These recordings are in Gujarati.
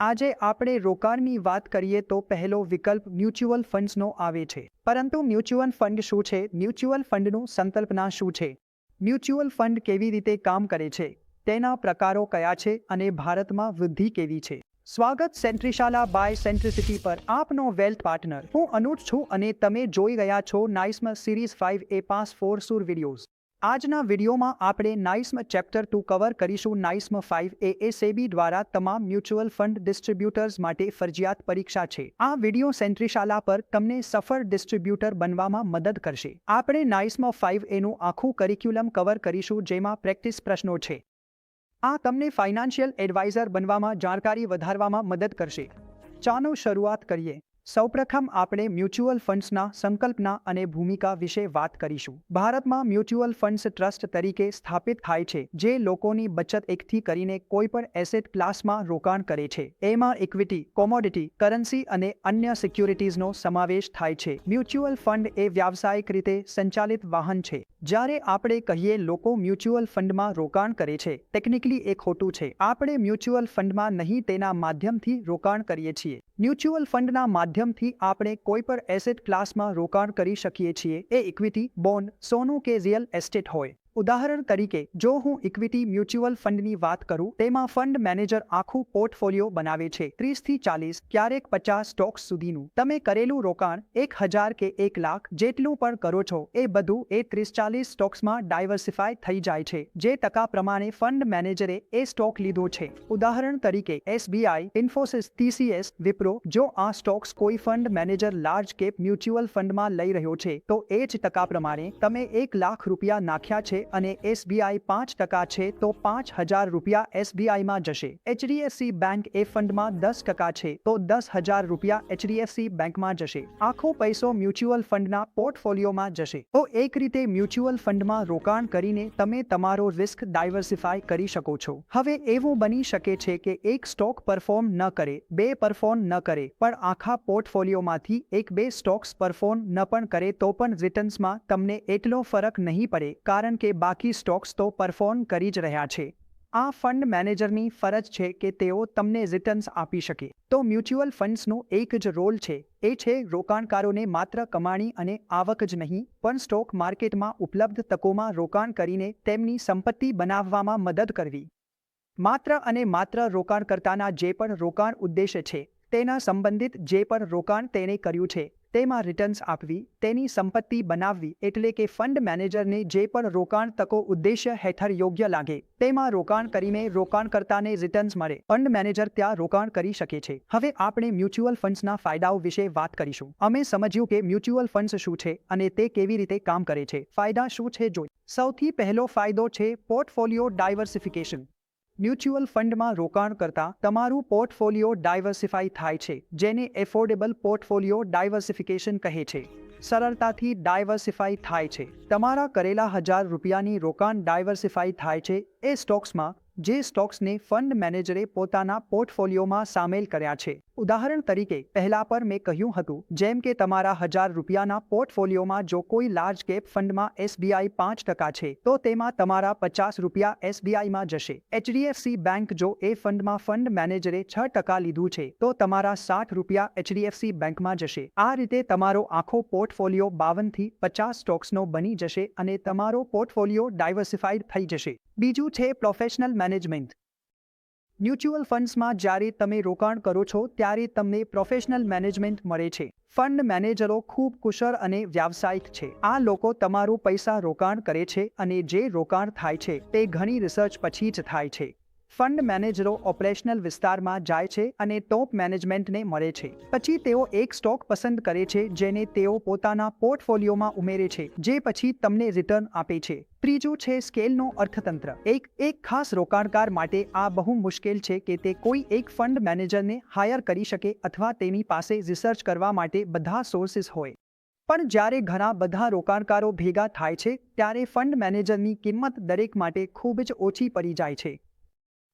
આજે આપણે રોકાણની વાત કરીએ તો પહેલો વિકલ્પ મ્યુચ્યુઅલ ફંડ્સનો આવે છે. પરંતુ મ્યુચ્યુઅલ ફંડ શું છે? મ્યુચ્યુઅલ ફંડનું સંકલ્પના શું છે? મ્યુચ્યુઅલ ફંડ કેવી રીતે કામ કરે છે? તેના પ્રકારો કયા છે અને ભારતમાં વૃદ્ધિ કેવી છે? સ્વાગત સેન્ટ્રીશાલા બાય સેન્ટ્રિસિટી પર આપનો વેલ્થ પાર્ટનર. હું અનુજ છું અને તમે જોઈ રહ્યા છો નાઇસમાં સિરીઝ ફાઇવ એ પાસ ફોર સુર વિડીયોઝ. આજના વિડીયોમાં આપણે નાઇસ્મ ચેપ્ટર ટુ કવર કરીશું નાઇસ્મ ફાઇવ એ એ દ્વારા તમામ મ્યુચ્યુઅલ ફંડ ડિસ્ટ્રીબ્યુટર્સ માટે ફરજિયાત પરીક્ષા છે. આ વીડિયો સેન્ટ્રીશાલા પર તમને સફળ ડિસ્ટ્રીબ્યુટર બનવામાં મદદ કરશે. આપણે નાઇસ્મ ફાઇવ એનું આખું કરિક્યુલમ કવર કરીશું જેમાં પ્રેક્ટિસ પ્રશ્નો છે. આ તમને ફાઇનાન્શિયલ એડવાઇઝર બનવામાં જાણકારી વધારવામાં મદદ કરશે. ચાલો શરૂઆત કરીએ. સૌપ્રથમ આપણે મ્યુચ્યુઅલ ફંડ્સના સંકલ્પના અને ભૂમિકા વિશે વાત કરીશું. ભારતમાં મ્યુચ્યુઅલ ફંડ્સ ટ્રસ્ટ તરીકે સ્થાપિત થાય છે, જે લોકોની બચત એકઠી કરીને કોઈપણ એસેટ ક્લાસમાં રોકાણ કરે છે. એમાં ઇક્વિટી, કોમોડિટી, કરન્સી અને અન્ય સિક્યુરિટીઝનો સમાવેશ થાય છે. મ્યુચ્યુઅલ ફંડ એ વ્યાવસાયિક રીતે સંચાલિત વાહન છે. જ્યારે આપણે કહીએ લોકો મ્યુચ્યુઅલ ફંડમાં રોકાણ કરે છે, ટેકનિકલી એ ખોટું છે. આપણે મ્યુચ્યુઅલ ફંડમાં નહીં તેના માધ્યમથી રોકાણ કરીએ છીએ. મ્યુચ્યુઅલ ફંડના માધ્યમથી આપણે કોઈ પણ એસેટ ક્લાસમાં રોકાણ કરી શકીએ છીએ. એ ઇક્વિટી, બોન્ડ, સોનું કે રિયલ એસ્ટેટ હોય. ઉદાહરણ તરીકે, જો હું ઇક્વિટી મ્યુચ્યુઅલ ફંડની વાત કરું, તેમાં ફંડ મેનેજર આખું પોર્ટફોલિયો બનાવે છે. ત્રીસથી ચાલીસ, ક્યારેક પચાસ સ્ટોક્સ સુધીનું. તમે કરેલું રોકાણ, એક હજાર કે એક લાખ જેટલું પણ કરો છો, એ બધું એ ત્રીસ ચાલીસ સ્ટોક્સમાં ડાયવર્સિફાય થઈ જાય છે. જે ટકા પ્રમાણે ફંડ મેનેજરે એ સ્ટોક લીધો છે. ઉદાહરણ તરીકે, એસબીઆઈ, ઇન્ફોસિસ, ટીસીએસ, વિપ્રો, જો આ સ્ટોક્સ કોઈ fund manager large cap mutual ફંડમાં લઈ રહ્યો છે, તો એ જ ટકા પ્રમાણે તમે એક લાખ રૂપિયા નાખ્યા છે અને એસબીઆઈ પાંચ ટકા છે તો પાંચ હજાર રૂપિયા એસબીઆઈમાં જશે. એચડીએફસી બેંક એ ફંડમાં દસ ટકા છે તો દસ હજાર રૂપિયા એચડીએફસી બેંકમાં જશે. આખો પૈસો મ્યુચ્યુઅલ ફંડના પોર્ટફોલિયોમાં જશે. તો એક રીતે મ્યુચ્યુઅલ ફંડમાં રોકાણ કરીને તમે તમારો રિસ્ક ડાયવર્સિફાય કરી શકો છો. હવે એવું બની શકે છે કે એક સ્ટોક પરફોર્મ ન કરે, બે પરફોર્મ ન કરે, પણ આખા પોર્ટફોલિયોમાંથી એક બે સ્ટોક્સ પરફોર્મ ન પણ કરે તો પણ રિટર્ન્સમાં તમને એટલો ફરક નહીં પડે, કારણ કે બાકી સ્ટોક્સ તો પરફોર્મ કરી જ રહ્યા છે. આ ફંડ મેનેજરની ફરજ છે કે તેઓ તમને રિટર્ન્સ આપી શકે. તો મ્યુચ્યુઅલ ફંડ્સનો એક જ રોલ છે, એ છે રોકાણકારોને માત્ર કમાણી અને આવક જ નહીં, પણ સ્ટોક માર્કેટમાં ઉપલબ્ધ તકોમાં રોકાણ કરીને તેમની સંપત્તિ બનાવવામાં મદદ કરવી. માત્ર અને માત્ર રોકાણકર્તાના જે પણ રોકાણ ઉદ્દેશ્ય છે, તેના સંબંધિત જે પણ રોકાણ તેણે કર્યું છે તેમાં રિટર્ન્સ આપવી, તેની સંપત્તિ બનાવવી એટલે કે ફંડ મેનેજરને જે પણ રોકાણ તકો ઉદ્દેશ્ય હેઠળ યોગ્ય લાગે, તેમાં રોકાણ કરીને રોકાણકર્તાને રિટર્ન્સ મળે. ફંડ મેનેજર ત્યાં રોકાણ કરી શકે છે. હવે આપણે મ્યુચ્યુઅલ ફંડ્સના ફાયદાઓ વિશે વાત કરીશું. અમે સમજ્યું કે મ્યુચ્યુઅલ ફંડ્સ શું છે અને તે કેવી રીતે કામ કરે છે. ફાયદા શું છે જોઈ. સૌથી પહેલો ફાયદો છે પોર્ટફોલિયો ડાયવર્સિફિકેશન મ્યુચ્યુઅલ ફંડમાં રોકાણ કરતા તમારું પોર્ટફોલિયો ડાયવર્સિફાઈ થાય છે, જેને એફોર્ડેબલ પોર્ટફોલિયો ડાયવર્સિફિકેશન કહે છે. સરળતાથી ડાયવર્સિફાઈ થાય છે. તમારા કરેલા હજાર રૂપિયાની રોકાણ ડાયવર્સિફાઈ થાય છે, એ સ્ટોક્સમાં જે સ્ટોક્સને ફંડ મેનેજરે પોતાના પોર્ટફોલિયોમાં સામેલ કર્યા છે. ઉદાહરણ તરીકે, પહેલા પર મેં કહ્યું હતું, જેમ કે તમારા હજાર રૂપિયાના પોર્ટફોલિયોમાં જો કોઈ લાર્જ કેપ ફંડમાં એસબીઆઈ પાંચ ટકા છે, તો તેમાં તમારા પચાસ રૂપિયા એસબીઆઈમાં જશે. એચડીએફસી બેંક જો એ ફંડમાં ફંડ મેનેજરે છ ટકા લીધું છે, તો તમારા સાઠ રૂપિયા એચડીએફસી બેંકમાં જશે. આ રીતે તમારો આખો પોર્ટફોલિયો બાવનથી પચાસ સ્ટોક્સનો બની જશે અને તમારો પોર્ટફોલિયો ડાયવર્સિફાઈડ થઈ જશે. બીજું છે પ્રોફેશનલ મેનેજમેન્ટ મ્યુચ્યુઅલ ફંડ્સમાં જ્યારે તમે રોકાણ કરો છો, ત્યારે તમને પ્રોફેશનલ મેનેજમેન્ટ મળે છે. ફંડ મેનેજરો ખૂબ કુશળ અને વ્યાવસાયિક છે. આ લોકો તમારું પૈસા રોકાણ કરે છે અને જે રોકાણ થાય છે, તે ઘણી રિસર્ચ પછી જ થાય છે. ફંડ મેનેજરો ઓપરેશનલ વિસ્તારમાં જાય છે અને ટોપ મેનેજમેન્ટને મળે છે. પછી તેઓ એક સ્ટોક પસંદ કરે છે જેને તેઓ પોતાના પોર્ટફોલિયોમાં ઉમેરે છે, જે પછી તમને રિટર્ન આપે છે. ત્રીજું છે સ્કેલનો અર્થતંત્ર. એક એક ખાસ રોકાણકાર માટે આ બહુ મુશ્કેલ છે કે તે કોઈ એક ફંડ મેનેજરને હાયર કરી શકે અથવા તેની પાસે રિસર્ચ કરવા માટે બધા સોર્સિસ હોય. પણ જ્યારે ઘણા બધા રોકાણકારો ભેગા થાય છે, ત્યારે ફંડ મેનેજરની કિંમત દરેક માટે ખૂબ જ ઓછી પડી જાય છે.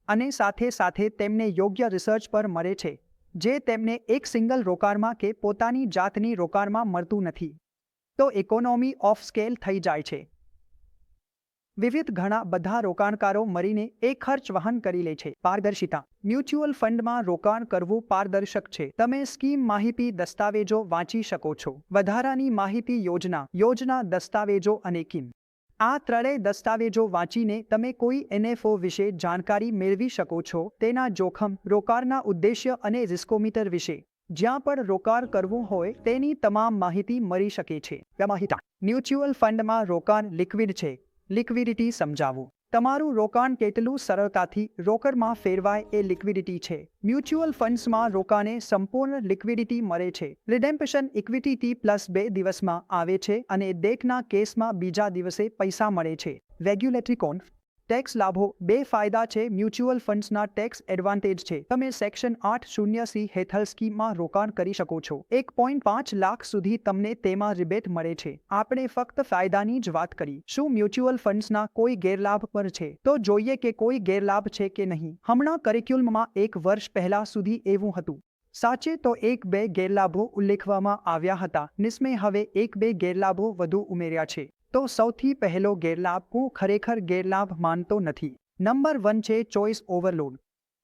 અને સાથે સાથે તેમને યોગ્ય રિસર્ચ પર મળે છે, જે તેમને એક સિંગલ રોકાણમાં કે પોતાની જાતની રોકાણમાં મળતું નથી. તો ઇકોનોમી ઓફ સ્કેલ થઈ જાય છે. વિવિધ ઘણા બધા રોકાણકારો મળીને એ ખર્ચ વહન કરી લે છે. પારદર્શિતા. મ્યુચ્યુઅલ ફંડમાં રોકાણ કરવું પારદર્શક છે. તમે સ્કીમ માહિતી દસ્તાવેજો વાંચી શકો છો. વધારાની માહિતી યોજના યોજના દસ્તાવેજો અને કિમ. આ ત્રણેય દસ્તાવેજો વાંચીને તમે કોઈ એનએફઓ વિશે જાણકારી મેળવી શકો છો. તેના જોખમ, રોકાણના ઉદ્દેશ્ય અને રિસ્કોમીટર વિશે. જ્યાં પણ રોકાણ કરવું હોય તેની તમામ માહિતી મળી શકે છે. મ્યુચ્યુઅલ ફંડમાં રોકાણ લિક્વિડ છે. લિક્વિડિટી સમજાવવું તમારું રોકાણ કેટલું સરળતાથી રોકડમાં ફેરવાય એ લિક્વિડિટી છે. મ્યુચ્યુઅલ ફંડ્સમાં રોકાણે સંપૂર્ણ લિક્વિડિટી મળે છે. રિડેમ્પશન ઇક્વિટીથી પ્લસ બે દિવસમાં આવે છે અને દેખના કેસમાં બીજા દિવસે પૈસા મળે છે. રેગ્યુલેટરી કોન ટેક્સ લાભો બે ફાયદા છે. મ્યુચ્યુઅલ ફંડ્સના ટેક્સ એડવાન્ટેજ છે. તમે સેક્શન આઠ શૂન્ય સી હેઠળ સ્કીમમાં રોકાણ કરી શકો છો. એક પોઈન્ટ પાંચ લાખ સુધી તમને તેમાં રિબેટ મળે છે. આપણે ફક્ત ફાયદાની જ વાત કરી. શું મ્યુચ્યુઅલ ફંડ્સના કોઈ ગેરલાભ પર છે? તો જોઈએ કે કોઈ ગેરલાભ છે કે નહીં. હમણાં કરિક્યુલમમાં એક વર્ષ પહેલા સુધી એવું હતું. સાચે તો એક બે ગેરલાભો ઉલ્લેખવામાં આવ્યા હતા. નિસ્મે હવે એક બે ગેરલાભો વધુ ઉમેર્યા છે. તો સૌથી પહેલો ગેરલાભ હું ખરેખર ગેરલાભ માનતો નથી. નંબર વન છે ચોઇસ ઓવરલોડ.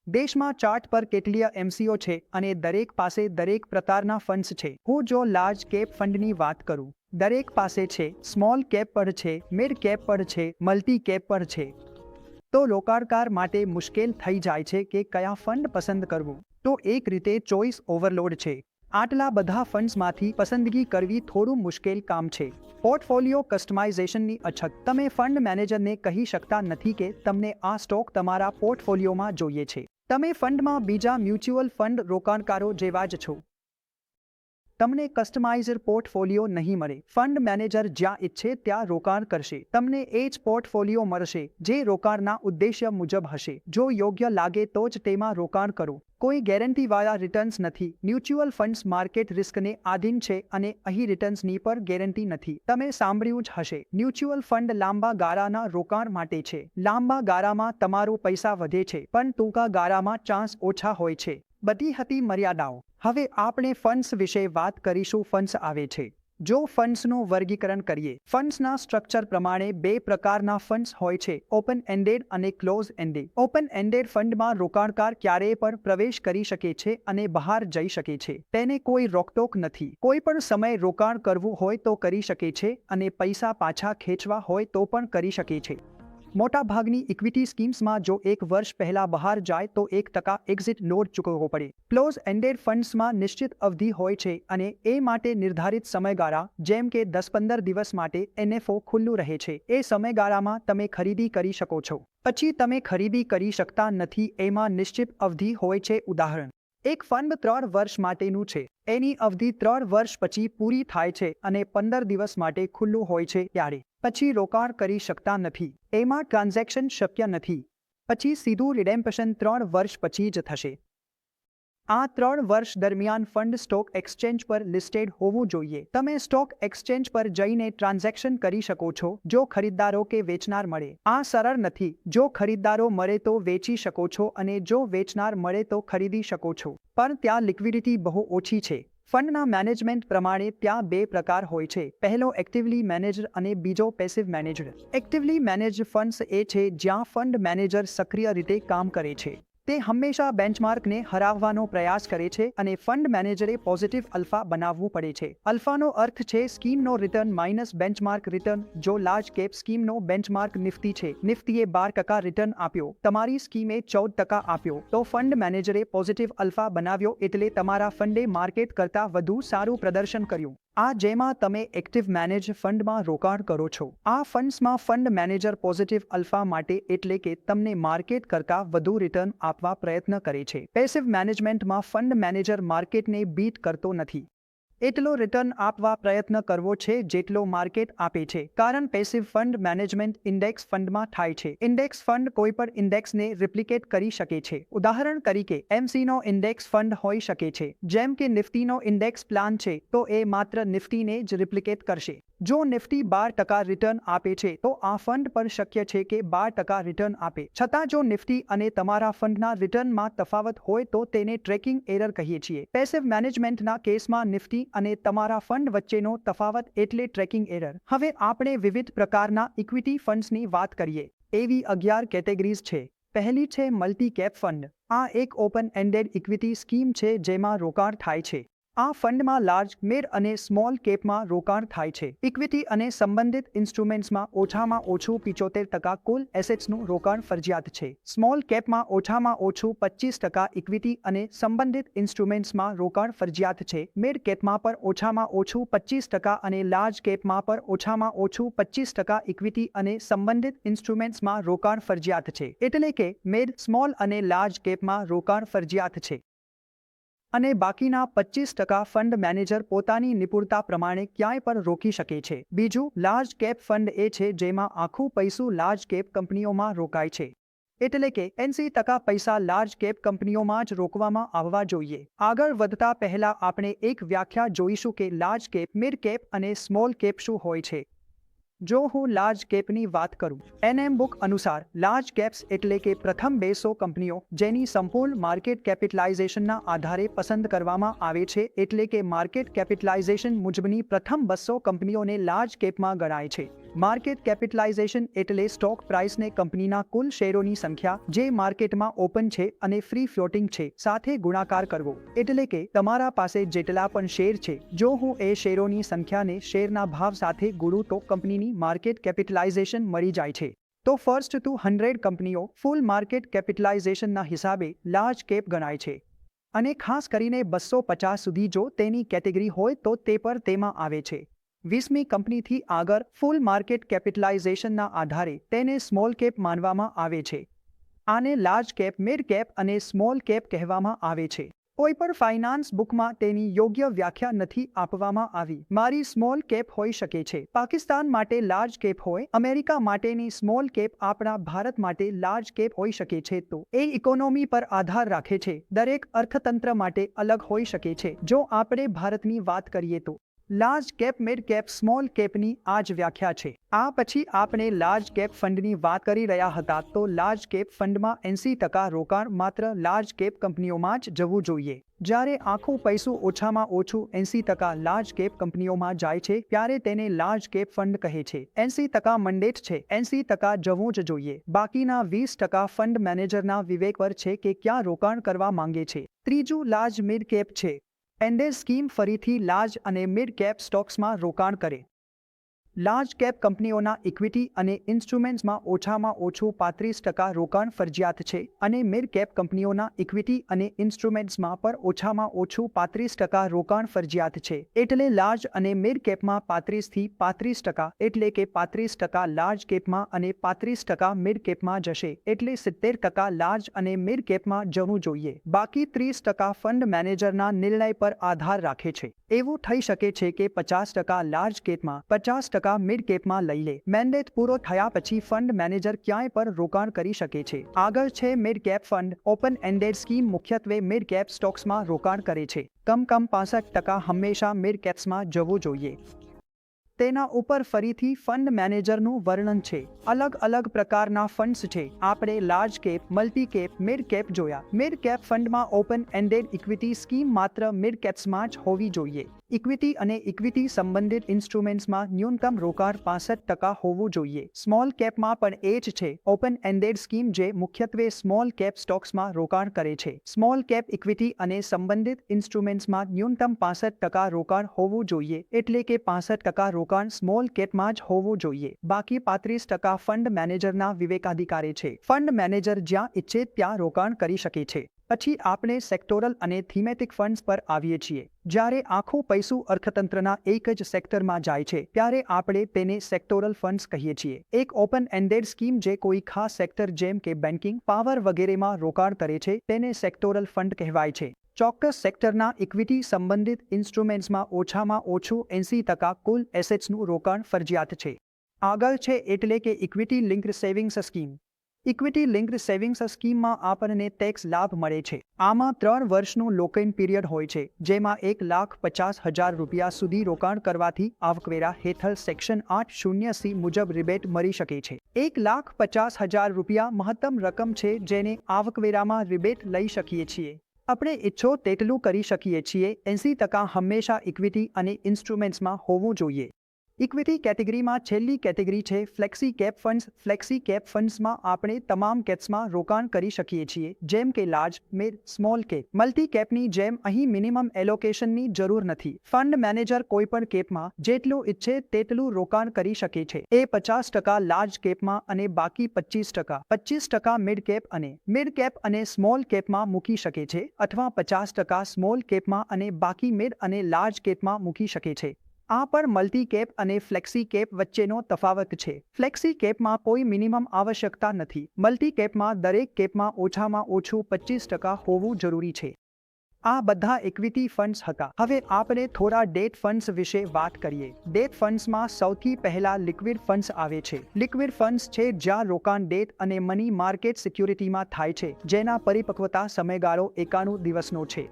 દેશમાં ચાર્ટ પર કેટલીય એમસીઓ છે અને દરેક પાસે દરેક પ્રકારના ફંડ્સ છે. હું જો લાર્જ કેપ ફંડની વાત કરું, દરેક પાસે છે, સ્મોલ કેપ પર છે, મિડ કેપ પર છે, મલ્ટી કેપ પર છે. તો રોકાણકાર માટે મુશ્કેલ થઈ જાય છે કે કયા ફંડ પસંદ કરવું. તો એક રીતે ચોઇસ ઓવરલોડ છે. આટલા બધા ફંડ્સમાંથી પસંદગી કરવી થોડું મુશ્કેલ કામ છે. પોર્ટફોલિયો કસ્ટમાઇઝેશનની અછત. તમે ફંડ મેનેજરને કહી શકતા નથી કે તમને આ સ્ટોક તમારા પોર્ટફોલિયોમાં જોઈએ છે. તમે ફંડમાં બીજા મ્યુચ્યુઅલ ફંડ રોકાણકારો જેવા જ છો. તમને કસ્ટમાઇઝર પોર્ટફોલિયો નહીં મળે. ફંડ મેનેજર જ્યાં ઈચ્છે ત્યાં રોકાણ કરશે. તમને એ જ પોર્ટફોલિયો મળશે, જે રોકાણના ઉદ્દેશ્ય મુજબ હશે. જો યોગ્ય લાગે તો જ તેમાં રોકાણ કરો. કોઈ ગેરંટીવાળા રિટર્ન્સ નથી. મ્યુચ્યુઅલ ફંડ્સ માર્કેટ રિસ્કને આધીન છે અને અહીં રિટર્ન્સની પર ગેરંટી નથી. તમે સાંભળ્યું જ હશે. મ્યુચ્યુઅલ ફંડ લાંબા ગાળાના રોકાણ માટે છે. લાંબા ગાળામાં તમારો પૈસા વધે છે, પણ ટૂંકા ગાળામાં ચાન્સ ઓછા હોય છે. બધી હતી મર્યાદાઓ. હવે આપણે ફંડ્સ વિશે વાત કરીશું, ફંડ્સ આવે છે. જો ફંડ્સનું વર્ગીકરણ કરીએ, ફંડ્સના સ્ટ્રક્ચર પ્રમાણે બે પ્રકારના ફંડ્સ હોય છે ઓપન એન્ડેડ અને ક્લોઝ એન્ડેડ ઓપન એન્ડેડ ફંડમાં રોકાણકાર ક્યારેય પણ પ્રવેશ કરી શકે છે અને બહાર જઈ શકે છે. તેને કોઈ રોકટોક નથી. કોઈ પણ સમય રોકાણ કરવું હોય તો કરી શકે છે અને પૈસા પાછા ખેંચવા હોય તો પણ કરી શકે છે. મોટાભાગની ઇક્વિટી સ્કીમ્સમાં જો એક વર્ષ પહેલાં બહાર જાય તો એક ટકા એક્ઝિટ લોડ ચૂકવવો પડે. ક્લોઝ એન્ડેડ ફંડ્સમાં નિશ્ચિત અવધિ હોય છે અને એ માટે નિર્ધારિત સમયગાળા, જેમ કે દસ પંદર દિવસ માટે એનએફઓ ખુલ્લું રહે છે. એ સમયગાળામાં તમે ખરીદી કરી શકો છો. પછી તમે ખરીદી કરી શકતા નથી, એમાં નિશ્ચિત અવધિ હોય છે. ઉદાહરણ એક ફંડ ત્રણ વર્ષ માટેનું છે. એની અવધિ ત્રણ વર્ષ પછી પૂરી થાય છે અને પંદર દિવસ માટે ખુલ્લું હોય છે ત્યારે. પછી રોકાણ કરી શકતા નથી. એમાં ટ્રાન્ઝેક્શન શક્ય નથી. પછી સીધું રિડેમ્પશન ત્રણ વર્ષ પછી જ થશે. આ ત્રણ વર્ષ દરમિયાન ફંડ સ્ટોક એક્સચેન્જ પર લિસ્ટેડ હોવું જોઈએ. તમે સ્ટોક એક્સચેન્જ પર જઈને ટ્રાન્ઝેક્શન કરી શકો છો, જો ખરીદદારો કે વેચનાર મળે. આ સરળ નથી, જો ખરીદદારો મળે તો વેચી શકો છો અને જો વેચનાર મળે તો ખરીદી શકો છો. પણ ત્યાં લિક્વિડિટી બહુ ઓછી છે. ફંડના મેનેજમેન્ટ પ્રમાણે ત્યાં બે પ્રકાર હોય છે. પહેલો એક્ટિવલી મેનેજર અને બીજો passive manager. Actively manage funds એ છે જ્યાં ફંડ મેનેજર સક્રિય રીતે કામ કરે છે. તે હંમેશા બેન્ચમાર્કને હરાવવાનો પ્રયાસ કરે છે અને ફંડ મેનેજરે પોઝિટિવ અલ્ફા બનાવવું પડે છે. અલ્ફાનો અર્થ છે સ્કીમનો રિટર્ન માઇનસ બેન્ચમાર્ક રિટર્ન, જો લાર્જ કેપ સ્કીમનો બેન્ચમાર્ક નિફ્ટી છે. નિફ્ટીએ બાર ટકા રિટર્ન આપ્યો. તમારી સ્કીમે ચૌદ ટકા આપ્યો. તો ફંડ મેનેજરે પોઝિટિવ અલ્ફા બનાવ્યો એટલે તમારા ફંડે માર્કેટ કરતાં વધુ સારું પ્રદર્શન કર્યું. આ જેમાં તમે એક્ટિવ મેનેજ ફંડમાં રોકાણ કરો છો. આ ફંડ્સમાં ફંડ મેનેજર પોઝિટિવ અલ્ફા માટે એટલે કે તમને માર્કેટ કરતાં વધુ રિટર્ન આપવા પ્રયત્ન કરે છે. પેસિવ મેનેજમેન્ટમાં ફંડ મેનેજર માર્કેટને બીટ કરતો નથી. એટલો રિટર્ન આપવા પ્રયત્ન કરવો છે જેટલો માર્કેટ આપે છે. કારણ પેસિવ ફંડ મેનેજમેન્ટ ઇન્ડેક્સ ફંડમાં થાય છે. ઇન્ડેક્સ ફંડ કોઈ પણ ઇન્ડેક્સને રિપ્લિકેટ કરી શકે છે. ઉદાહરણ તરીકે એમસીનો ઇન્ડેક્સ ફંડ હોઈ શકે છે. જેમ કે નિફ્ટીનો ઇન્ડેક્સ પ્લાન છે, તો એ માત્ર નિફ્ટીને જ રિપ્લિકેટ કરશે. જો નિફ્ટી બાર ટકા રિટર્ન આપે છે, તો આ ફંડ પર શક્ય છે કે બાર ટકા રિટર્ન આપે. છતાં જો નિફ્ટી અને તમારા ફંડના રિટર્નમાં તફાવત હોય તો તેને ટ્રેકિંગ એરર કહીએ છીએ. પેસિવ મેનેજમેન્ટના કેસમાં નિફ્ટી અને તમારા ફંડ વચ્ચેનો તફાવત એટલે ટ્રેકિંગ એરર. હવે આપણે વિવિધ પ્રકારના ઇક્વિટી ફંડ્સની વાત કરીએ. એવી અગિયાર કેટેગરીઝ છે. પહેલી છે મલ્ટી કેપ ફંડ. આ એક ઓપન એન્ડેડ ઇક્વિટી સ્કીમ છે જેમાં રોકાણ થાય છે. આ ફંડમાં લાર્જ મેર અને સ્મોલ કેપમાં રોકાણ થાય છે. ઇક્વિટી અને સંબંધિત ઇન્સ્ટ્રુમેન્ટ્સમાં ઓછામાં ઓછું પિચોતેર ટકા કુલ એસેટ્સનું રોકાણ ફરજિયાત છે. સ્મોલ કેપમાં ઓછામાં ઓછું પચીસ ટકા ઇક્વિટી અને સંબંધિત ઇન્સ્ટ્રુમેન્ટ્સમાં રોકાણ ફરજિયાત છે. મેડ કેપમાં પર ઓછામાં ઓછું પચીસ ટકા અને લાર્જ કેપમાં પર ઓછામાં ઓછું પચીસ ટકા ઇક્વિટી અને સંબંધિત ઇન્સ્ટ્રુમેન્ટ્સમાં રોકાણ ફરજિયાત છે. એટલે કે મેડ, સ્મોલ અને લાર્જ કેપમાં રોકાણ ફરજિયાત છે. અને બાકીના પચીસ ટકા ફંડ મેનેજર પોતાની નિપુણતા પ્રમાણે ક્યાંય પણ રોકી શકે છે. બીજું લાર્જ કેપ ફંડ એ છે જેમાં આખું પૈસું લાર્જ કેપ કંપનીઓમાં રોકાય છે. એટલે કે એનસી ટકા પૈસા લાર્જ કેપ કંપનીઓમાં જ રોકવામાં આવવા જોઈએ. આગળ વધતા પહેલા આપણે એક વ્યાખ્યા જોઈશું કે લાર્જ કેપ મિડ કેપ અને સ્મોલ કેપ શું હોય છે. જો હું લાર્જ કેપની વાત કરું, એનએમ બુક અનુસાર, લાર્જ કેપ્સ એટલે કે પ્રથમ બેસો કંપનીઓ જેની સંપૂર્ણ માર્કેટ કેપિટલાઇઝેશનના આધારે પસંદ કરવામાં આવે છે એટલે કે માર્કેટ કેપિટલાઇઝેશન મુજબની પ્રથમ બસો કંપનીઓને લાર્જ કેપમાં ગણાય છે. માર્કેટ કેપિટલાઇઝેશન એટલે સ્ટોક પ્રાઇસને કંપનીના કુલ શેરોની સંખ્યા, જે માર્કેટમાં ઓપન છે અને ફ્રી ફ્લોટિંગ છે, સાથે ગુણાકાર કરવો. એટલે કે, તમારા પાસે જેટલા પણ શેર છે, જો હું એ શેરોની સંખ્યાને શેરના ભાવ સાથે ગુણું તો કંપનીની માર્કેટ કેપિટલાઇઝેશન મળી જાય છે. તો ફર્સ્ટ ટુ હંડ્રેડ કંપનીઓ ફૂલ માર્કેટ કેપિટલાઇઝેશનના હિસાબે લાર્જ કેપ ગણાય છે. અને ખાસ કરીને બસો પચાસ સુધી જો તેની કેટેગરી હોય તો તે પર તેમાં આવે છે. વીસમી કંપનીથી આગળ ફૂલ માર્કેટ કેપિટલાઇઝેશનના આધારે તેને સ્મોલ કેપ માનવામાં આવે છે. આને લાર્જ કેપ, મિડ કેપ અને સ્મોલ કેપ કહેવામાં આવે છે. કોઈ પણ ફાઇનાન્સ બુકમાં તેની યોગ્ય વ્યાખ્યા નથી આપવામાં આવી. મારી સ્મોલ કેપ હોઈ શકે છે. પાકિસ્તાન માટે લાર્જ કેપ હોય, અમેરિકા માટેની સ્મોલ કેપ આપણા ભારત માટે લાર્જ કેપ હોઈ શકે છે તો એ ઇકોનોમી પર આધાર રાખે છે. દરેક અર્થતંત્ર માટે અલગ હોઈ શકે છે. જો આપણે ભારતની વાત કરીએ તો large cap, mid cap, small કેપની આ જ વ્યાખ્યા છે. આ પછી આપણે લાર્જ કેપ ફંડની વાત કરી રહ્યા હતા, તો લાર્જ કેપ ફંડમાં એંસી ટકા રોકાણ માત્ર લાર્જ કેપ કંપનીઓમાં જ જવું જોઈએ. જ્યારે આખું પૈસું ઓછામાં ઓછું એંસી ટકા લાર્જ કેપ કંપનીઓમાં જાય છે, ત્યારે તેને લાર્જ કેપ ફંડ કહે છે. એંસી ટકા મંડેટ છે, એંસી ટકા જવું જ જોઈએ. બાકીના વીસ ટકા ફંડ મેનેજરના વિવેક પર છે કે ક્યાં રોકાણ કરવા માંગે છે. ત્રીજું, લાર્જ મિડ કેપ છે. એન્ડે સ્કીમ ફરીથી લાર્જ અને મિડ કેપ સ્ટોક્સમાં રોકાણ કરે. લાર્જ કેપ કંપનીઓના ઇક્વિટી અને ઇન્સ્ટ્રુમેન્ટ્સમાં ઓછામાં ઓછું પાંત્રીસ ટકા રોકાણ ફરજિયાત છે અને મિડ કેપ કંપનીઓના ઇક્વિટી અને ઇન્સ્ટ્રુમેન્ટ્સમાં પર ઓછામાં ઓછું પાંત્રીસ ટકા રોકાણ ફરજિયાત છે. એટલે લાર્જ અને મિડ કેપમાં પાંત્રીસથી પાંત્રીસ ટકા એટલે કે પાંત્રીસ ટકા લાર્જ કેપમાં અને પાંત્રીસ ટકા મિડ કેપમાં જશે. એટલે સિત્તેર ટકા લાર્જ અને મિડ કેપમાં જવું જોઈએ. બાકી ત્રીસ ટકા ફંડ મેનેજરના નિર્ણય પર આધાર રાખે છે. એવું થઈ શકે છે કે પચાસ ટકા લાર્જ કેપમાં, પચાસ ટકા મિડ કેપમાં લઈ લે. મેન્ડેટ પૂરો થયા પછી ફંડ મેનેજર ક્યાંય પર રોકાણ કરી શકે છે. આગળ છે mid cap fund. Open ended scheme મુખ્યત્વે મિડ કેપ સ્ટોક્સમાં રોકાણ કરે છે. કમ કમ પાસઠ ટકા હંમેશા મિડ કેપ્સમાં જવું જોઈએ. તેના ઉપર ફરીથી ફંડ મેનેજરનું વર્ણન છે. અલગ અલગ પ્રકારના ફંડ્સ છે. આપણે large cap, multi cap, mid cap જોયા. મિડ કેપ ફંડમાં ઓપન એન્ડેડ ઇક્વિટી સ્કીમ માત્ર મિડ કેપ્સમાં જ હોવી જોઈએ. ઇક્વિટી અને ઇક્વિટી સંબંધિત ઇન્સ્ટ્રુમેન્ટ્સમાં ન્યૂનતમ રોકાણ પાસઠ ટકા હોવું જોઈએ. સ્મોલ કેપમાં પણ એ જ છે. ઓપન એન્ડેડ સ્કીમ જે મુખ્યત્વે સ્મોલ કેપ સ્ટોક્સમાં રોકાણ કરે છે. સ્મોલ કેપ ઇક્વિટી અને સંબંધિત ઇન્સ્ટ્રુમેન્ટ્સમાં ન્યૂનતમ પાસઠ ટકા રોકાણ હોવું જોઈએ. એટલે કે પાસઠ ટકા રોકાણ સ્મોલ કેપમાં જ હોવું જોઈએ. બાકી પાંત્રીસ ટકા ફંડ મેનેજરના વિવેકાધિકારે છે. ફંડ મેનેજર જ્યાં ઈચ્છે ત્યાં રોકાણ કરી શકે છે. પછી આપણે સેક્ટોરલ અને થીમેટિક ફંડ્સ પર આવીએ છીએ. જ્યારે આખું પૈસું અર્થતંત્રના એક જ સેક્ટરમાં જાય છે, ત્યારે આપણે તેને સેક્ટોરલ ફંડ્સ કહીએ છીએ. એક ઓપન એન્ડેડ સ્કીમ જે કોઈ ખાસ સેક્ટર જેમ કે બેન્કિંગ પાવર વગેરેમાં રોકાણ કરે છે, તેને સેક્ટોરલ ફંડ કહેવાય છે. ચોક્કસ સેક્ટરના ઇક્વિટી સંબંધિત ઇન્સ્ટ્રુમેન્ટ્સમાં ઓછામાં ઓછું એંસી ટકા કુલ એસેટ્સનું રોકાણ ફરજિયાત છે. આગળ છે એટલે કે equity linked savings scheme equity linked savings સ્કીમમાં આપણને ટેક્સ લાભ મળે છે. આમાં ત્રણ વર્ષનું લોકઇન પીરિયડ હોય છે, જેમાં એક લાખ પચાસ હજાર રૂપિયા સુધી રોકાણ કરવાથી આવકવેરા હેઠળ સેક્શન આઠ શૂન્ય સી મુજબ રિબેટ મળી શકે છે. એક લાખ પચાસ હજાર રૂપિયા મહત્તમ રકમ છે, જેને આવકવેરામાં રિબેટ લઈ શકીએ છીએ. આપણે ઈચ્છો તેટલું કરી શકીએ છીએ. એંસી ટકા હંમેશા ઇક્વિટી અને ઇન્સ્ટ્રુમેન્ટ્સમાં હોવું જોઈએ. ઇક્વિટી કેટેગરીમાં છેલ્લી કેટેગરી છે. Flexi cap funds flexi cap ફંડ્સમાં આપણે તમામ કેપ્સમાં રોકાણ કરી શકીએ છીએ. જેમ કે large mid small cap multi કેપની જેમ અહીં મિનિમમ એલોકેશનની જરૂર નથી. ફંડ મેનેજર કોઈપણ કેપમાં જેટલું ઈચ્છે તેટલું રોકાણ કરી શકે છે. એ પચાસ ટકા લાર્જ કેપમાં અને બાકી પચીસ ટકા. પચીસ ટકા મિડ કેપ અને મિડ કેપ અને સ્મોલ કેપમાં મૂકી શકે છે. અથવા પચાસ ટકા સ્મોલ કેપમાં અને બાકી મિડ અને લાર્જ કેપમાં મૂકી શકે છે. આ પણ મલ્ટી કેપ અને ફ્લેક્સી કેપ વચ્ચેનો તફાવત છે. ફ્લેક્સી કેપમાં કોઈ મિનિમમ આવશ્યકતા નથી. મલ્ટી કેપમાં દરેક કેપમાં ઓછામાં ઓછું પચીસ ટકા હોવું જરૂરી છે. આ બધા ઇક્વિટી ફંડ્સ હતા. હવે આપણે થોડા ડેટ ફંડ્સ વિશે વાત કરીએ. ડેટ ફંડ્સમાં સૌથી પહેલા લિક્વિડ ફંડ્સ આવે છે. લિક્વિડ ફંડ્સ છે જ્યાં રોકાણ ડેટ અને મની માર્કેટ સિક્યુરિટીમાં થાય છે, જેના પરિપક્વતા સમયગાળો એકાણું દિવસનો છે.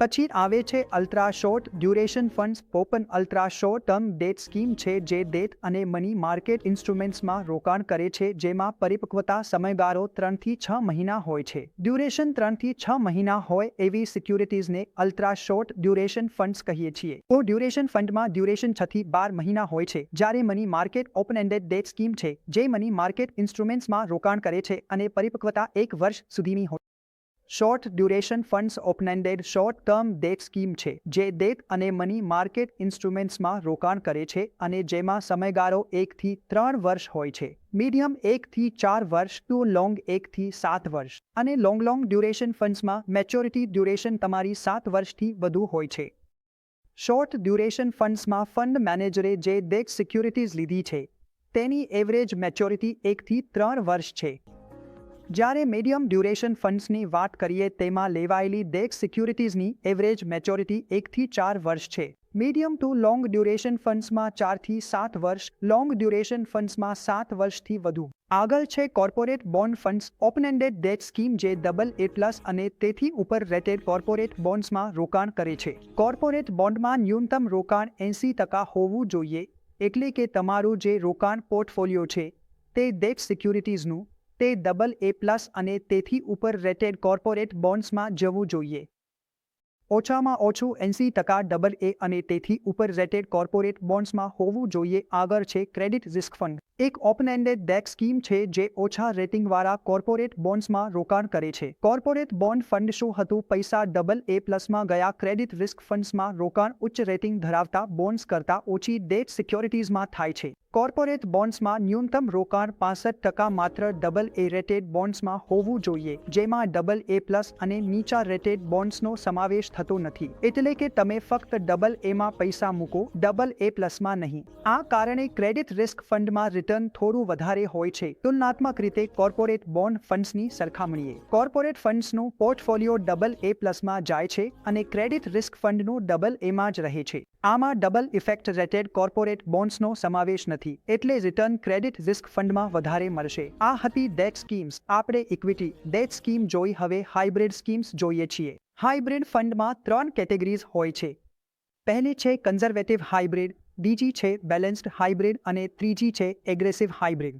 પછી આવે છે ultra short, duration funds, open ultra short term debt scheme છે જે ડેટ અને મની માર્કેટ ઇન્સ્ટ્રુમેન્ટ્સમાં રોકાણ કરે છે જેમાં પરિપક્વતા સમયગાળો ત્રણથી છ મહિના હોય છે. ડ્યુરેશન ત્રણથી છ મહિના હોય એવી સિક્યુરિટીઝને અલ્ટ્રા શોર્ટ ડ્યુરેશન ફંડ્સ કહીએ છીએ. તો ડ્યુરેશન ફંડમાં ડ્યુરેશન છથી બાર મહિના હોય છે જ્યારે money market open ended debt scheme છે જે મની માર્કેટ ઇન્સ્ટ્રુમેન્ટ્સમાં રોકાણ કરે છે અને પરિપક્વતા એક વર્ષ સુધીની હોય short duration funds open short term debt scheme છે, જે ડેટ અને મની માર્કેટ ઇન્સ્ટ્રુમેન્ટ્સમાં રોકાણ કરે છે અને જેમાં સમયગાળો એકથી ત્રણ વર્ષ હોય છે. મીડિયમ એકથી ચાર વર્ષ ટુ લોંગ એકથી સાત વર્ષ. અને લોંગ લોંગ ડ્યુરેશન ફંડ્સમાં મેચ્યોરિટી ડ્યુરેશન તમારી સાત વર્ષથી વધુ હોય છે. શોર્ટ ડ્યુરેશન ફંડ્સમાં ફંડ મેનેજરે જે ડેટ સિક્યુરિટીઝ લીધી છે, તેની એવરેજ મેચ્યોરિટી એકથી ત્રણ વર્ષ છે. જ્યારે મીડિયમ ડ્યુરેશન ફંડ્સની વાત કરીએ, તેમાં લેવાયેલી દેખ સિક્યુરિટીઝની એવરેજ મેચ્યોરિટી એકથી ચાર વર્ષ છે. મીડિયમ ટુ લોંગ ડ્યુરેશન ફંડ્સમાં ચારથી સાત વર્ષ, લોંગ ડ્યુરેશન ફંડ્સમાં સાત વર્ષથી વધુ. આગળ છે corporate bond funds open ended debt scheme જે ડબલ એ પ્લસ અને તેથી ઉપર રેટેડ કોર્પોરેટ બોન્ડ્સમાં રોકાણ કરે છે. કોર્પોરેટ બોન્ડમાં ન્યૂનતમ રોકાણ એંસી ટકા હોવું જોઈએ, એટલે કે તમારું જે રોકાણ પોર્ટફોલિયો છે, તે ડેટ સિક્યુરિટીઝનું તે ડબલ એ પ્લસ અને તેથી ઉપર રેટેડ કોર્પોરેટ બોન્ડ્સમાં જવું જોઈએ. ઓછામાં ઓછું એંસી ટકા ડબલ એ અને તેથી ઉપર રેટેડ કોર્પોરેટ બોન્ડ્સમાં હોવું જોઈએ. આગળ છે ક્રેડિટ રિસ્ક ફંડ. એક ઓપન એન્ડેડ ડેક સ્કીમ છે જે ઓછા રેટિંગવાળા કોર્પોરેટ બોન્ડ્સમાં રોકાણ કરે છે. કોર્પોરેટ બોન્ડ ફંડ શું હતું? પૈસા ડબલ એ પ્લસમાં ગયા. ક્રેડિટ રિસ્ક ફંડ્સમાં રોકાણ ઉચ્ચ રેટિંગ ધરાવતા બોન્ડ્સ કરતાં ઓછી ડેટ સિક્યોરિટીઝમાં થાય છે. કોર્પોરેટ બોન્ડ્સમાં ન્યૂનતમ રોકાણ પાસઠ ટકા માત્ર ડબલ એ રેટેડ બોન્ડ્સમાં હોવું જોઈએ, જેમાં ડબલ એ પ્લસ અને નીચા રેટેડ બોન્ડ્સનો સમાવેશ થતો નથી. એટલે કે તમે ફક્ત ડબલ એમાં પૈસા મૂકો, ડબલ એ પ્લસમાં નહીં. આ કારણે ક્રેડિટ રિસ્ક ફંડમાં રિટર્ન થોડું વધારે હોય છે. તુલનાત્મક રીતે કોર્પોરેટ બોન્ડ ફંડ્સની સરખામણીએ. કોર્પોરેટ ફંડ્સનું પોર્ટફોલિયો ડબલ એ પ્લસમાં જાય છે અને ક્રેડિટ રિસ્ક ફંડનું ડબલ એમાં જ રહે છે. આમાં ડબલ ઇફેક્ટ રેટેડ કોર્પોરેટ બોન્ડ્સનો સમાવેશ નથી. એટલે રિટર્ન ક્રેડિટ રિસ્ક ફંડમાં વધારે મળશે. આ હતી ડેટ સ્કીમ્સ આપણે ઇક્વિટી ડેટ સ્કીમ જોઈ હવે હાઇબ્રિડ સ્કીમ્સ જોઈએ છીએ. હાઇબ્રિડ ફંડમાં ત્રણ કેટેગરીઝ હોય છે. પહેલી છે કન્ઝર્વેટિવ હાઇબ્રિડ બીજી છે બેલેન્સ્ડ હાઇબ્રિડ અને ત્રીજી છે એગ્રેસિવ હાઇબ્રિડ.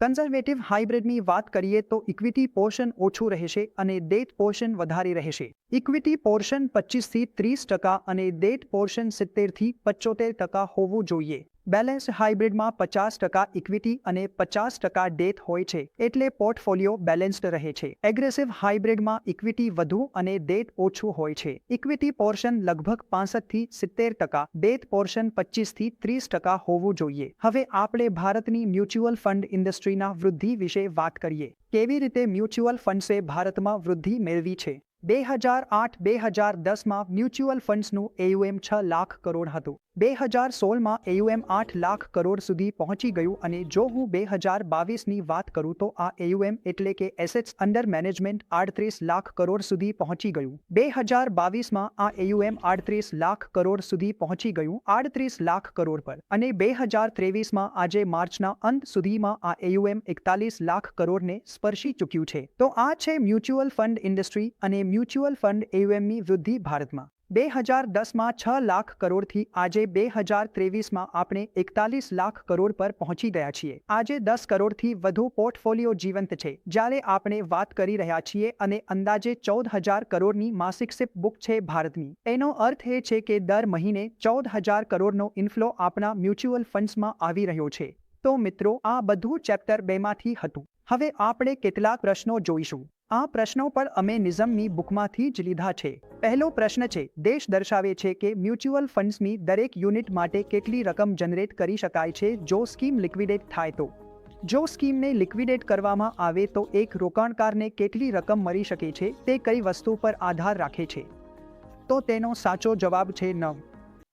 કન્ઝર્વેટિવ હાઇબ્રિડની વાત કરીએ તો ઇક્વિટી પોર્શન ઓછું રહેશે અને ડેટ પોર્શન વધારે રહેશે. ઇક્વિટી પોર્શન પચીસથી ત્રીસ ટકા અને ડેટ પોર્શન સિત્તેરથી પચોતેર ટકા હોવું જોઈએ. બેલેન્સ હાઇબ્રિડમાં પચાસ ટકા ઇક્વિટી અને પચાસ ટકા ડેથ હોય છે એટલે પોર્ટફોલિયો બેલેન્સ્ડ રહે છે. એગ્રેસિવ હાઇબ્રિડમાં ઇક્વિટી વધુ અને ડેટ ઓછું હોય છે. ઇક્વિટી પોર્શન લગભગ પાસઠથી સિત્તેર ટકા, ડેથ પોર્શન પચીસથી ત્રીસ ટકા હોવું જોઈએ. હવે આપણે ભારતની મ્યુચ્યુઅલ ફંડ ઇન્ડસ્ટ્રીના વૃદ્ધિ વિશે વાત કરીએ. કેવી રીતે મ્યુચ્યુઅલ ફંડ્સે ભારતમાં વૃદ્ધિ મેળવી છે? બે હજાર આઠ બે હજાર દસમાં મ્યુચ્યુઅલ ફંડ્સનું એયુએમ છ લાખ કરોડ હતું. બે હજાર સોળમાં એયુએમ આઠ લાખ કરોડ સુધી પહોંચી ગયું અને જો હું બે હજાર બાવીસની વાત કરું તો આ એયુએમ એટલે કે એસેટ્સ અંડર મેનેજમેન્ટ આડત્રીસ લાખ કરોડ સુધી પહોંચી ગયું. બે હજાર બાવીસમાં આ એયુએમ આડત્રીસ લાખ કરોડ સુધી પહોંચી ગયું આડત્રીસ લાખ કરોડ પર. અને બે હજાર ત્રેવીસમાં આજે માર્ચના અંત સુધીમાં આ એયુએમ એકતાલીસ લાખ કરોડને સ્પર્શી ચૂક્યું છે. તો આ છે મ્યુચ્યુઅલ ફંડ ઇન્ડસ્ટ્રી અને મ્યુચ્યુઅલ ફંડ એયુએમની વૃદ્ધિ ભારતમાં. બે હજાર દસમાં છ લાખ કરોડથી આજે બે હજાર ત્રેવીસમાં આપણે એકતાલીસ લાખ કરોડ પર પહોંચી ગયા છીએ. આજે દસ કરોડથી વધુ પોર્ટફોલિયો જીવંત છે. જ્યારે આપણે વાત કરી રહ્યા છીએ અને અંદાજે ચૌદ હજાર કરોડની માસિક સિપ બુક છે ભારતની. એનો અર્થ એ છે કે દર મહિને ચૌદ હજાર કરોડનો ઇન્ફ્લો આપણા મ્યુચ્યુઅલ ફંડ્સમાં આવી રહ્યો છે. તો મિત્રો, આ બધું ચેપ્ટર બેમાંથી હતું. હવે આપણે કેટલાક પ્રશ્નો જોઈશું. આ પ્રશ્નો પણ અમે નિઝમની બુકમાંથી જ લીધા છે. પહેલો પ્રશ્ન છે, દેશ દર્શાવે છે કે મ્યુચ્યુઅલ ફંડ્સની દરેક યુનિટ માટે કેટલી રકમ જનરેટ કરી શકાય છે જો સ્કીમ લિક્વિડેટ થાય તો? જો સ્કીમને લિક્વિડેટ કરવામાં આવે તો એક રોકાણકારને કેટલી રકમ મળી શકે છે? તે કઈ વસ્તુ પર આધાર રાખે છે? તો તેનો સાચો જવાબ છે નવ.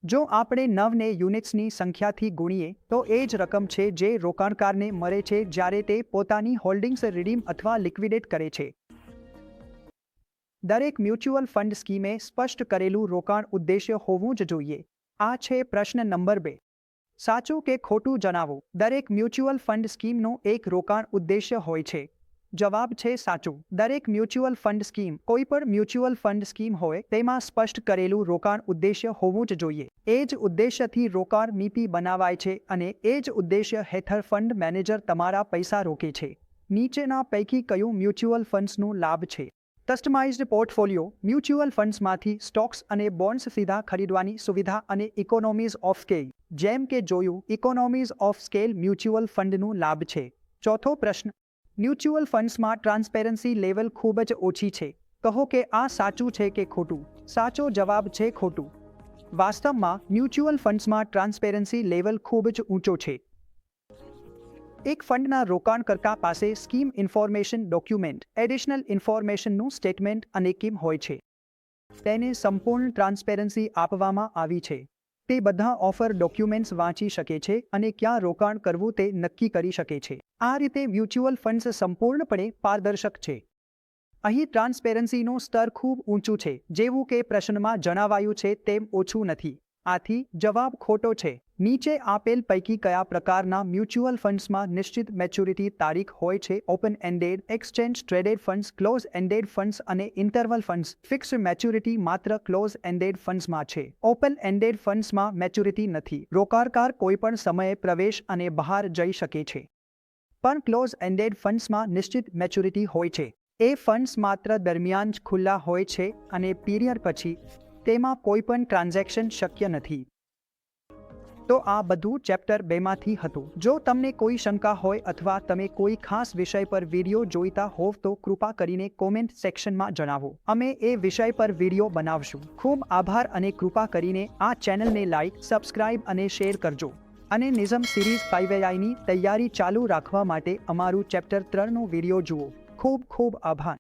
જો આપણે નવને યુનિટ્સની સંખ્યાથી ગુણીએ, તો એ જ રકમ છે જે રોકાણકારને મળે છે જ્યારે તે પોતાની હોલ્ડિંગ્સ રિડીમ અથવા લિક્વિડેટ કરે છે. દરેક મ્યુચ્યુઅલ ફંડ સ્કીમે સ્પષ્ટ કરેલું રોકાણ ઉદ્દેશ્ય હોવું જ જોઈએ. આ છે પ્રશ્ન નંબર બે. સાચું કે ખોટું જણાવો? દરેક મ્યુચ્યુઅલ ફંડ સ્કીમનો એક રોકાણ ઉદ્દેશ્ય હોય છે. જવાબ છે સાચું. દરેક મ્યુચ્યુઅલ ફંડ સ્કીમ, કોઈ પણ મ્યુચ્યુઅલ ફંડ સ્કીમ હોય, તેમાં સ્પષ્ટ કરેલું રોકાણ ઉદ્દેશ્ય હોવું જ જોઈએ. એ જ ઉદ્દેશ્યથી રોકાણ નીતિ બનાવાય છે અને એ જ ઉદ્દેશ્ય હેઠળ ફંડ મેનેજર તમારા પૈસા રોકે છે. નીચેના પૈકી કયું મ્યુચ્યુઅલ ફંડ્સનું લાભ છે? કસ્ટમાઇઝ્ડ પોર્ટફોલિયો, મ્યુચ્યુઅલ ફંડ્સમાંથી સ્ટોક્સ અને બોન્ડ્સ સીધા ખરીદવાની સુવિધા અને ઇકોનોમીઝ ઓફ સ્કેલ. જેમ કે જોયું, ઇકોનોમીઝ ઓફ સ્કેલ મ્યુચ્યુઅલ ફંડનું લાભ છે. ચોથો પ્રશ્ન મ્યુચ્યુઅલ ફંડ્સમાં ટ્રાન્સપેરન્સી લેવલ ખૂબ જ ઓછી છે. કહો કે આ સાચું છે કે ખોટું? સાચો જવાબ છે ખોટું. વાસ્તવમાં મ્યુચ્યુઅલ ફંડ્સમાં ટ્રાન્સપેરન્સી લેવલ ખૂબ જ ઊંચો છે. એક ફંડના રોકાણકર્તા પાસે સ્કીમ ઇન્ફોર્મેશન ડોક્યુમેન્ટ, એડિશનલ ઇન્ફોર્મેશનનું સ્ટેટમેન્ટ અને કિમ હોય છે. તેને સંપૂર્ણ ટ્રાન્સપેરન્સી આપવામાં આવી છે. તે બધા ઓફર ડોક્યુમેન્ટ્સ વાંચી શકે છે અને ક્યાં રોકાણ કરવું તે નક્કી કરી શકે છે. આ રીતે મ્યુચ્યુઅલ ફંડ્સ સંપૂર્ણપણે પારદર્શક છે. અહીં ટ્રાન્સપેરન્સીનું સ્તર ખૂબ ઊંચું છે, જેવું કે પ્રશ્નમાં જણાવાયું છે તેમ ઓછું નથી. આથી જવાબ ખોટો છે. નીચે આપેલ પૈકી કયા પ્રકારના મ્યુચ્યુઅલ ફંડ્સમાં નિશ્ચિત મેચ્યુરિટી તારીખ હોય છે? Open ended, exchange, traded funds, close ended funds અને ઇન્ટરવલ ફંડ્સ. ફિક્સ મેચ્યુરિટી માત્ર ક્લોઝ એન્ડેડ ફંડ્સમાં છે. ઓપન એન્ડેડ ફંડ્સમાં મેચ્યુરિટી નથી. રોકાણકાર કોઈપણ સમયે પ્રવેશ અને બહાર જઈ શકે છે. પણ ક્લોઝ એન્ડેડ ફંડ્સમાં નિશ્ચિત મેચ્યુરિટી હોય છે. એ ફંડ્સ માત્ર દરમિયાન જ ખુલ્લા હોય છે અને પીરિયડ પછી તેમાં કોઈ પણ ટ્રાન્ઝેક્શન શક્ય નથી. તો આ બધું ચેપ્ટર બેમાંથી હતું. જો તમને કોઈ શંકા હોય અથવા તમે કોઈ ખાસ વિષય પર વીડિયો જોઈતા હોવ તો કૃપા કરીને કોમેન્ટ સેક્શનમાં જણાવો. અમે એ વિષય પર વીડિયો બનાવશું. ખૂબ આભાર અને કૃપા કરીને આ ચેનલને લાઇક સબસ્ક્રાઇબ અને શેર કરજો. અને નિઝમ સિરીઝ ફાઈવેઆઈની તૈયારી ચાલુ રાખવા માટે અમારું ચેપ્ટર ત્રણનો વીડિયો જુઓ. ખૂબ ખૂબ આભાર.